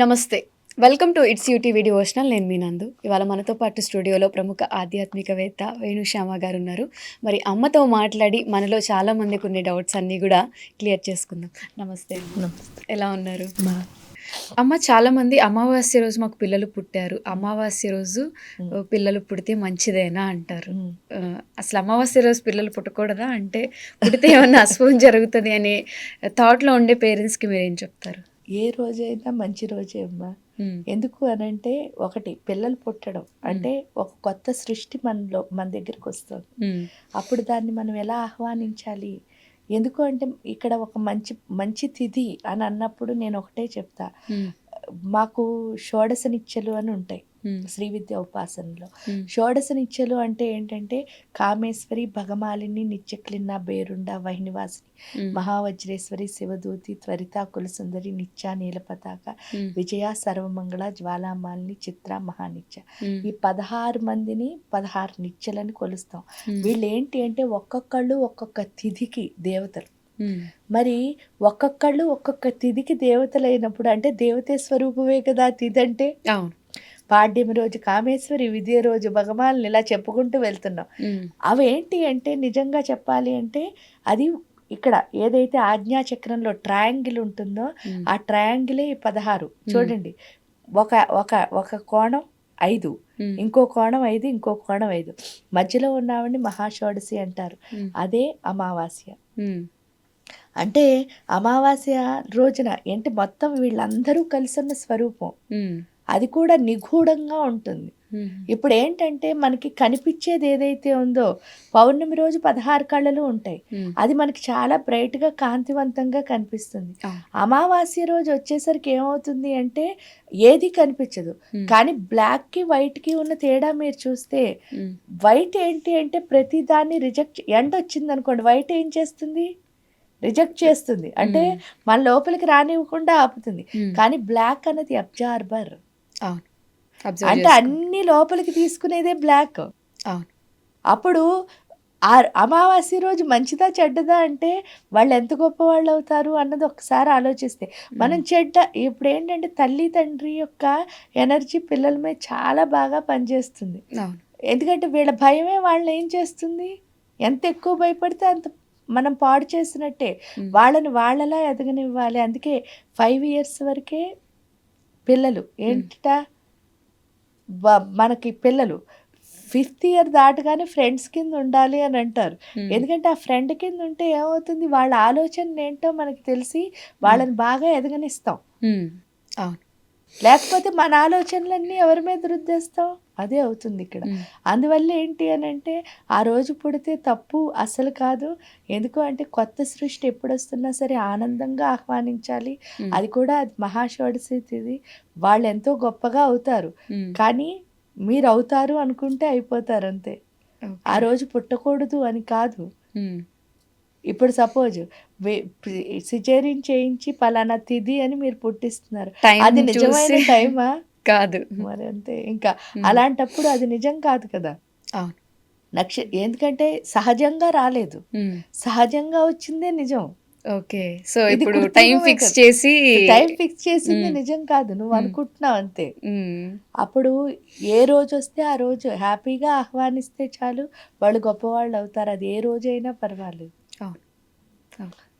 నమస్తే. Welcome to it's UT video ఓషనల్ నేను మీ నందు. ఇవాళ మనతో పాటు స్టూడియోలో ప్రముఖ ఆధ్యాత్మికవేత్త వేణుశ్యామ గారు ఉన్నారు. మరి అమ్మతో మాట్లాడి మనలో చాలా మందికి ఉన్న డౌట్స్ అన్నీ కూడా క్లియర్ చేసుకుందాం. నమస్తే. ఎలా ఉన్నారు? అమ్మ చాలా మంది అమావాస్య రోజు మాకు పిల్లలు పుట్టారు. అమావాస్య రోజు పిల్లలు పుడితే మంచిదేనా అంటారు. అసలు అమావాస్య రోజు పిల్లలు పుట్టకూడదా? అంటే పుడితే ఏమన్నా అశుభం జరుగుతుంది అనే థాట్లో ఉండే పేరెంట్స్కి మీరు ఏం చెప్తారు? ఏ రోజైనా మంచి రోజే అమ్మా మ్మ్. ఎందుకు అని అంటే ఒకటి పిల్లలు పుట్టడం అంటే ఒక కొత్త సృష్టి మనలో మన దగ్గరికి వస్తుంది. అప్పుడు దాన్ని మనం ఎలా ఆహ్వానించాలి ఎందుకు అంటే ఇక్కడ ఒక మంచి మంచి తిథి అని అన్నప్పుడు నేను ఒకటే చెప్తా. మాకు షోడశ నిత్యలు అని ఉంటాయి. శ్రీ విద్య ఉపాసనలో. షోడశ నిత్యలు అంటే ఏంటంటే కామేశ్వరి భగమాలిని నిత్యక్లిన్న బేరుండ వహినివాసిని. మహావజ్రేశ్వరి శివదూతి త్వరిత కులసుందరి నిత్య నీలపతాక. విజయ సర్వమంగళ జ్వాలామాలిని చిత్ర మహానిత్య. ఈ పదహారు మందిని పదహారు నిత్యలని కొలుస్తాం. వీళ్ళు ఏంటి అంటే ఒక్కొక్కళ్ళు ఒక్కొక్క తిథికి దేవతలు. మరి ఒక్కొక్కళ్ళు ఒక్కొక్క తిథికి దేవతలు అయినప్పుడు అంటే దేవతే స్వరూపమే కదా తిథి అంటే? అవును. పాడ్యమి రోజు కామేశ్వరి విద్య రోజు భగవాన్ని ఇలా చెప్పుకుంటూ వెళ్తున్నాం. మ్మ్. అవేంటి అంటే నిజంగా చెప్పాలి అంటే అది ఇక్కడ ఏదైతే ఆజ్ఞాచక్రంలో ట్రయాంగిల్ ఉంటుందో మ్మ్. ఆ ట్రయాంగిలే పదహారు. చూడండి. ఒక ఒక ఒక కోణం ఐదు. ఇంకో కోణం ఐదు ఇంకో కోణం ఐదు. మధ్యలో ఉన్నామని మహాషోడసి అంటారు. అదే అమావాస్య. అంటే అమావాస్య రోజున ఏంటి మొత్తం వీళ్ళందరూ కలిసి ఉన్న స్వరూపం. అది కూడా నిగూఢంగా ఉంటుంది. ఇప్పుడు ఏంటంటే మనకి కనిపించేది ఏదైతే ఉందో పౌర్ణమి రోజు పదహారు కళలు ఉంటాయి. అది మనకి చాలా బ్రైట్గా కాంతివంతంగా కనిపిస్తుంది. అమావాస్య రోజు వచ్చేసరికి ఏమవుతుంది అంటే ఏది కనిపించదు. కానీ బ్లాక్కి వైట్కి ఉన్న తేడా మీరు చూస్తే. వైట్ ఏంటి అంటే ప్రతి దాన్ని రిజెక్ట్ ఎండ వచ్చింది అనుకోండి వైట్ ఏం చేస్తుంది రిజెక్ట్ చేస్తుంది. అంటే. మన లోపలికి రానివ్వకుండా ఆపుతుంది. కానీ బ్లాక్ అనేది అబ్జార్బర్. అంటే. అన్ని లోపలికి తీసుకునేదే బ్లాక్. అప్పుడు ఆ అమావాస్య రోజు మంచిదా చెడ్డదా అంటే వాళ్ళు ఎంత గొప్ప వాళ్ళు అవుతారు అన్నది ఒకసారి ఆలోచిస్తే. మనం చెడ్డ ఇప్పుడు ఏంటంటే తల్లి తండ్రి యొక్క ఎనర్జీ పిల్లల మీద చాలా బాగా పనిచేస్తుంది. ఎందుకంటే వీళ్ళ భయమే వాళ్ళని ఏం చేస్తుంది? ఎంత ఎక్కువ భయపడితే అంత మనం పాడు చేసినట్టే. వాళ్ళని వాళ్ళలా ఎదగనివ్వాలి. అందుకే ఫైవ్ ఇయర్స్ వరకే పిల్లలు. ఏంట మనకి పిల్లలు. ఫిఫ్త్ ఇయర్ దాటగానే ఫ్రెండ్స్ కింద ఉండాలి అని అంటారు. ఎందుకంటే ఆ ఫ్రెండ్ కింద ఉంటే ఏమవుతుంది? వాళ్ళ ఆలోచన ఏంటో మనకి తెలిసి వాళ్ళని బాగా ఎదగనిస్తాం. అవును. లేకపోతే మన ఆలోచనలన్నీ ఎవరి మీద రుద్దేస్తాం అదే అవుతుంది ఇక్కడ. అందువల్ల ఏంటి అని అంటే ఆ రోజు పుడితే తప్పు అసలు కాదు ఎందుకు అంటే కొత్త సృష్టి ఎప్పుడు వస్తున్నా సరే ఆనందంగా ఆహ్వానించాలి. అది కూడా అది మహాషోడశి వాళ్ళు ఎంతో గొప్పగా అవుతారు. కానీ మీరు అవుతారు అనుకుంటే అయిపోతారు అంతే. ఆ రోజు పుట్టకూడదు అని కాదు. ఇప్పుడు సపోజ్ సిజేరియన్ చేయించి పలానా తిథి అని మీరు పుట్టిస్తున్నారు. అది నిజమైన టైమా కాదు. మరి అంతే. ఇంకా మ్మ్. అలాంటప్పుడు అది నిజం కాదు కదా? అవును. నక్ష ఎందుకంటే సహజంగా రాలేదు. మ్మ్. సహజంగా వచ్చిందే నిజం. ఓకే. సో ఇప్పుడు టైం ఫిక్స్. చేసి టైం ఫిక్స్ చేసింది. నిజం కాదు. నువ్వు మ్మ్. అనుకుంటున్నావు అంతే. అప్పుడు ఏ రోజు వస్తే ఆ రోజు హ్యాపీగా ఆహ్వానిస్తే చాలు. వాళ్ళు గొప్పవాళ్ళు అవుతారు. అది ఏ రోజైనా పర్వాలేదు. สองสองค่